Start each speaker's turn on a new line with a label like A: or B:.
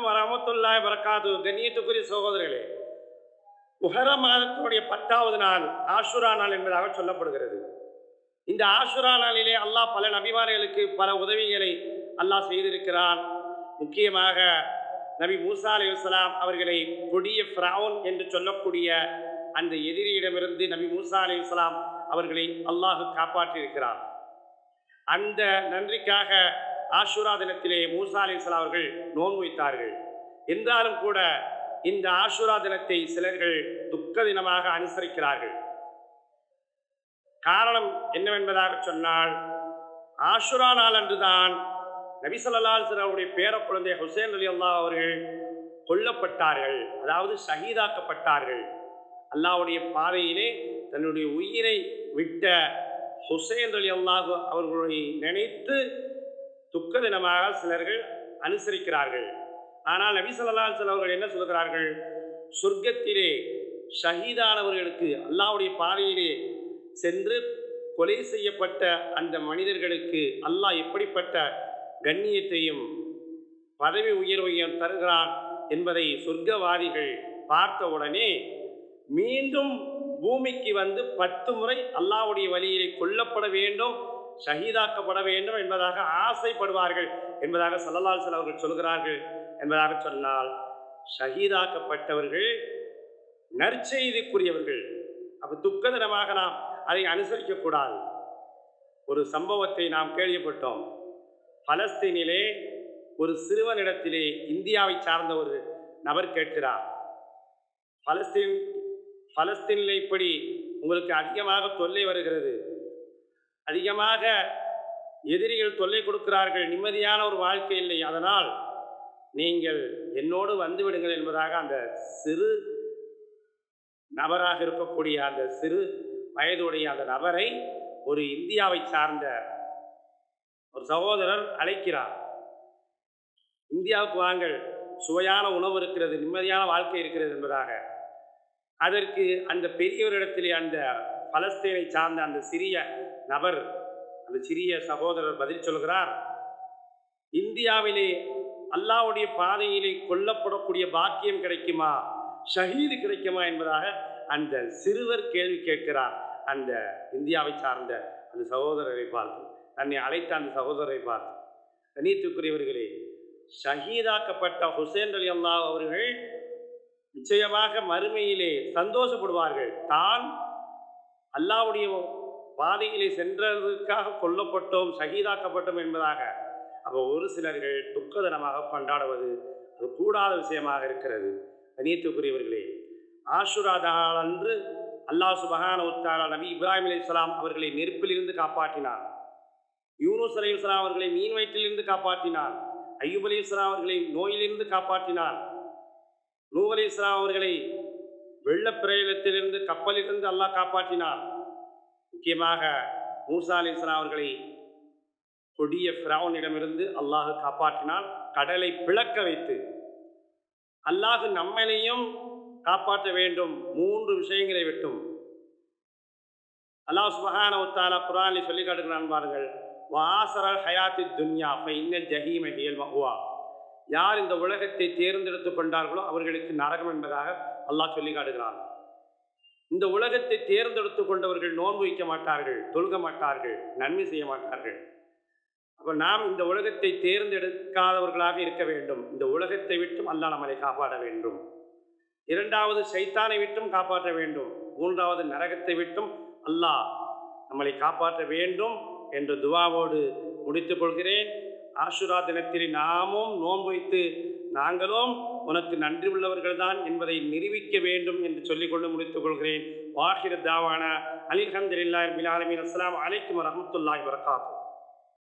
A: அலைக்கும் வரமத்துல்லாய் வரக்காது கண்ணியத்துக்குரிய சகோதரர்களே முஹர மாதத்தினுடைய பத்தாவது நாள் ஆஷுரா நாள் என்பதாக சொல்லப்படுகிறது. இந்த ஆஷுரா நாளிலே அல்லாஹ் பல நபிமார்களுக்கு பல உதவிகளை அல்லாஹ் செய்திருக்கிறான். முக்கியமாக நபி மூசா அலையுஸ்லாம் அவர்களை கொடிய ஃப்ரவுன் என்று சொல்லக்கூடிய அந்த எதிரியிடமிருந்து நபி மூசா அலையுஸ்லாம் அவர்களை அல்லாஹ் காப்பாற்றியிருக்கிறான். அந்த நன்றிக்காக ஆஷுரா தினத்திலே மூசா அலையுஸ்லாம் அவர்கள் நோன்பு வைத்தார்கள். என்றாலும் கூட இந்த ஆஷுரா தினத்தை சிலர்கள் துக்க தினமாக அனுசரிக்கிறார்கள். காரணம் என்னவென்பதாக சொன்னால் ஆஷுரா நாள் அன்றுதான் நபிசல்லால் சிலருடைய பேரக்குழந்தை ஹுசேன் அலி அல்லா அவர்கள் கொல்லப்பட்டார்கள். அதாவது ஷஹீதாக்கப்பட்டார்கள். அல்லாவுடைய பாதையிலே தன்னுடைய உயிரை விட்ட ஹுசேன் அலி அல்லாஹ் அவர்களை நினைத்து துக்க தினமாக சிலர்கள் அனுசரிக்கிறார்கள். ஆனால் நபி ஸல்லல்லாஹு அவர்கள் என்ன சொல்கிறார்கள்? சொர்க்கத்திலே ஷஹீதானவர்களுக்கு அல்லாஹ்வுடைய பாதையிலே சென்று கொலை செய்யப்பட்ட அந்த மனிதர்களுக்கு அல்லாஹ் எப்படிப்பட்ட கண்ணியத்தையும் பதவி உயர்வையும் தருகிறான் என்பதை சொர்க்கவாதிகள் பார்த்த உடனே மீண்டும் பூமிக்கு வந்து பத்து முறை அல்லாவுடைய வழியிலே கொல்லப்பட வேண்டும். ஷஹீதாக்கப்பட வேண்டும் என்பதாக ஆசைப்படுவார்கள் என்பதாக சல்லல்லால் அவர்கள் சொல்கிறார்கள் என்பதாக சொன்னால் ஷஹீதாக்கப்பட்டவர்கள் நற்செய்திக்குரியவர்கள். அப்போ துக்கதனமாக நாம் அதை அனுசரிக்கக்கூடாது. ஒரு சம்பவத்தை நாம் கேள்விப்பட்டோம். பலஸ்தீனிலே ஒரு சிறுவனிடத்திலே இந்தியாவை சார்ந்த ஒரு நபர் கேட்கிறார். பலஸ்தீன் பலஸ்தீனில் இப்படி உங்களுக்கு அதிகமாக தொல்லை வருகிறது. அதிகமாக எதிரிகள் தொல்லை கொடுக்கிறார்கள். நிம்மதியான ஒரு வாழ்க்கை இல்லை. அதனால் நீங்கள் என்னோடு வந்துவிடுங்கள் என்பதாக அந்த சிறு நபராக இருக்கக்கூடிய அந்த சிறு வயதுடைய அந்த நபரை ஒரு இந்தியாவை சார்ந்த ஒரு சகோதரர் அழைக்கிறார். இந்தியாவுக்கு வாங்கள் சுவையான உணவு இருக்கிறது நிம்மதியான வாழ்க்கை இருக்கிறது என்பதாக. அதற்கு அந்த பெரியவரிடத்திலே அந்த பலஸ்தீனை சார்ந்த அந்த சிறிய நபர் அந்த சிறிய சகோதரர் பதில் சொல்கிறார் இந்தியாவிலே அல்லாவுடைய பாதையிலே கொல்லப்படக்கூடிய பாக்கியம் கிடைக்குமா? ஷஹீது கிடைக்குமா? என்பதாக அந்த சிறுவர் கேள்வி கேட்கிறார். அந்த இந்தியாவை சார்ந்த அந்த சகோதரரை பார்த்து தன்னை அழைத்த அந்த சகோதரரை பார்த்து கண்ணியத்துக்குரியவர்களே ஷஹீதாக்கப்பட்ட ஹுசேன் அலி அல்லா அவர்கள் நிச்சயமாக மறுமையிலே சந்தோஷப்படுவார்கள். தான் அல்லாவுடைய பாதையிலே சென்றதற்காக கொல்லப்பட்டோம் சகிதாக்கப்பட்டோம் என்பதாக அப்போ ஒரு சிலர்கள் துக்கதனமாக கொண்டாடுவது அது கூடாத விஷயமாக இருக்கிறது. கணியத்துக்குரியவர்களே ஆஷுரா நாள் அன்று அல்லாஹ் சுபஹான உத்தாலா நபி இப்ராஹிம் அலி இஸ்லாம் அவர்களை நெருப்பிலிருந்து காப்பாற்றினார். யூனுஸ் அலி இஸ்லாம் அவர்களை மீன் வயிற்றிலிருந்து காப்பாற்றினார். ஐயூப் அலி இஸ்லாம் அவர்களை நோயிலிருந்து காப்பாற்றினார். நூ அலி இஸ்லாம் அவர்களை வெள்ளப்பிரயலத்திலிருந்து கப்பலிலிருந்து அல்லாஹ் காப்பாற்றினார். முக்கியமாக மூசா அலி இஸ்லாம் அவர்களை கொடிய ஃபிரௌனிடமிருந்து அல்லாஹ் காப்பாற்றினான். கடலை பிளக்க வைத்து அல்லாஹு நம்மளையும் காப்பாற்ற வேண்டும். மூன்று விஷயங்களை விட்டும். அல்லாஹ் சுபஹான உத்தாலா குரானில் சொல்லி காட்டுகிறான் பாருங்கள். வாசரல் ஹயாத்தி துன்யா இன்னல் ஜஹீம ஹியல் மஹுவா. யார் இந்த உலகத்தை தேர்ந்தெடுத்து கொண்டார்களோ அவர்களுக்கு நரகம் என்பதாக அல்லாஹ் சொல்லி காட்டுகிறான். இந்த உலகத்தை தேர்ந்தெடுத்து கொண்டவர்கள் நோன்பு வைக்க மாட்டார்கள் தொழுக மாட்டார்கள் நன்மை செய்ய மாட்டார்கள். அப்போ நாம் இந்த உலகத்தை தேர்ந்தெடுக்காதவர்களாக இருக்க வேண்டும். இந்த உலகத்தை விட்டும் அல்லாஹ் நம்மளை காப்பாட வேண்டும். இரண்டாவது சைத்தானை விட்டும் காப்பாற்ற வேண்டும். மூன்றாவது நரகத்தை விட்டும் அல்லாஹ் நம்மளை காப்பாற்ற வேண்டும் என்ற துவாவோடு முடித்துக் கொள்கிறேன். ஆஷுரா தினத்தில் நாமும் நோன்பு வைத்து நாங்களும் உனக்கு நன்றி உள்ளவர்கள் தான் என்பதை நிரூபிக்க வேண்டும் என்று சொல்லிக்கொண்டு முடித்துக் கொள்கிறேன். வாஹிர தாவான. அலிஹம்துலில்லாஹி ரபில் ஆலமீன். அஸ்ஸலாமு அலைக்கும் வரஹ்மத்துல்லாஹி வரகாத்துஹு